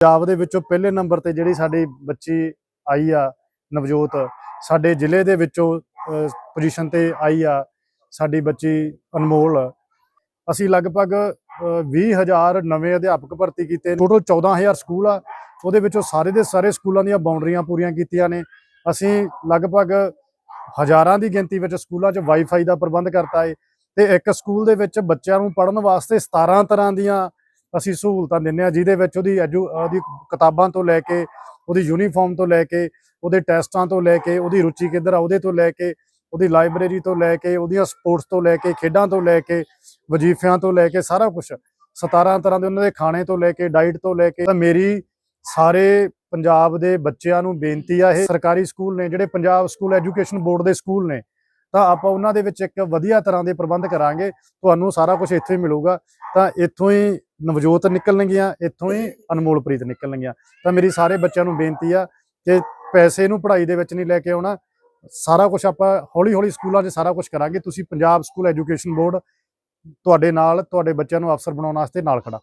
ਪੰਜਾਬ ਦੇ ਵਿੱਚੋਂ ਪਹਿਲੇ ਨੰਬਰ ਤੇ ਜਿਹੜੀ ਸਾਡੀ ਬੱਚੀ ਆਈ ਆ ਨਵਜੋਤ ਸਾਡੇ ਜ਼ਿਲ੍ਹੇ ਦੇ ਵਿੱਚੋਂ ਪੋਜੀਸ਼ਨ ਤੇ ਆਈ ਆ ਸਾਡੀ ਬੱਚੀ ਅਨਮੋਲ। ਅਸੀਂ ਲਗਭਗ ਅ, 20000 ਨਵੇਂ ਅਧਿਆਪਕ ਭਰਤੀ ਕੀਤੇ ਟੋਟਲ 14000 ਸਕੂਲ ਆ। ਉਹਦੇ ਵਿੱਚੋਂ ਸਾਰੇ ਦੇ ਸਾਰੇ ਸਕੂਲਾਂ ਦੀਆਂ ਬਾਉਂਡਰੀਆਂ ਪੂਰੀਆਂ ਕੀਤੀਆਂ ਨੇ। ਅਸੀਂ ਲਗਭਗ ਹਜ਼ਾਰਾਂ ਦੀ ਗਿਣਤੀ ਵਿੱਚ ਸਕੂਲਾਂ 'ਚ ਵਾਈਫਾਈ ਦਾ ਪ੍ਰਬੰਧ ਕਰਤਾ ਏ ਤੇ ਇੱਕ ਸਕੂਲ ਦੇ ਵਿੱਚ ਬੱਚਿਆਂ ਨੂੰ ਪੜ੍ਹਨ ਵਾਸਤੇ 17 ਤਰ੍ਹਾਂ ਦੀਆਂ ਅਸੀਂ ਸਹੂਲਤਾਂ ਦਿੰਨੇ ਆ ਜਿਹਦੇ ਵਿੱਚ ਉਹਦੀ ਉਹਦੀ ਕਿਤਾਬਾਂ ਤੋਂ ਲੈ ਕੇ ਉਹਦੀ ਯੂਨੀਫਾਰਮ ਤੋਂ ਲੈ ਕੇ ਉਹਦੇ ਟੈਸਟਾਂ ਤੋਂ ਲੈ ਕੇ ਉਹਦੀ ਰੁਚੀ ਕਿੱਧਰ ਆ ਉਹਦੇ ਤੋਂ ਲੈ ਕੇ ਉਹਦੀ ਲਾਇਬ੍ਰੇਰੀ ਤੋਂ ਲੈ ਕੇ ਉਹਦੀਆਂ ਸਪੋਰਟਸ ਤੋਂ ਲੈ ਕੇ ਖੇਡਾਂ ਤੋਂ ਲੈ ਕੇ ਵਜ਼ੀਫਿਆਂ ਤੋਂ ਲੈ ਕੇ ਸਾਰਾ ਕੁਝ 17 ਤਰ੍ਹਾਂ ਦੇ ਉਹਨਾਂ ਦੇ ਖਾਣੇ ਤੋਂ ਲੈ ਕੇ ਡਾਈਟ ਤੋਂ ਲੈ ਕੇ ਤਾਂ ਮੇਰੀ ਸਾਰੇ ਪੰਜਾਬ ਦੇ ਬੱਚਿਆਂ ਨੂੰ ਬੇਨਤੀ ਆ ਇਹ ਸਰਕਾਰੀ ਸਕੂਲ ਨੇ ਜਿਹੜੇ ਪੰਜਾਬ ਸਕੂਲ ਐਜੂਕੇਸ਼ਨ ਬੋਰਡ ਦੇ ਸਕੂਲ ਨੇ ਤਾਂ ਆਪਾਂ ਉਹਨਾਂ ਦੇ ਵਿੱਚ ਇੱਕ ਵਧੀਆ ਤਰ੍ਹਾਂ ਦੇ ਪ੍ਰਬੰਧ ਕਰਾਂਗੇ, ਤੁਹਾਨੂੰ ਸਾਰਾ ਕੁਝ ਇੱਥੇ ਹੀ ਮਿਲੂਗਾ। ਤਾਂ ਇੱਥੋਂ ਹੀ ਨਵਜੋਤ ਨਿਕਲਣਗੀਆਂ, ਇੱਥੋਂ ਹੀ ਅਨਮੋਲਪ੍ਰੀਤ ਨਿਕਲਣਗੀਆਂ। ਤਾਂ ਮੇਰੀ ਸਾਰੇ ਬੱਚਿਆਂ ਨੂੰ ਬੇਨਤੀ ਆ ਕਿ ਪੈਸੇ ਨੂੰ ਪੜ੍ਹਾਈ ਦੇ ਵਿੱਚ ਨਹੀਂ ਲੈ ਕੇ ਆਉਣਾ। ਸਾਰਾ ਕੁਝ ਆਪਾਂ ਹੌਲੀ ਹੌਲੀ ਸਕੂਲਾਂ 'ਚ ਸਾਰਾ ਕੁਝ ਕਰਾਂਗੇ। ਤੁਸੀਂ ਪੰਜਾਬ ਸਕੂਲ ਐਜੂਕੇਸ਼ਨ ਬੋਰਡ ਤੁਹਾਡੇ ਨਾਲ, ਤੁਹਾਡੇ ਬੱਚਿਆਂ ਨੂੰ ਅਫਸਰ ਬਣਾਉਣ ਵਾਸਤੇ ਨਾਲ ਖੜਾ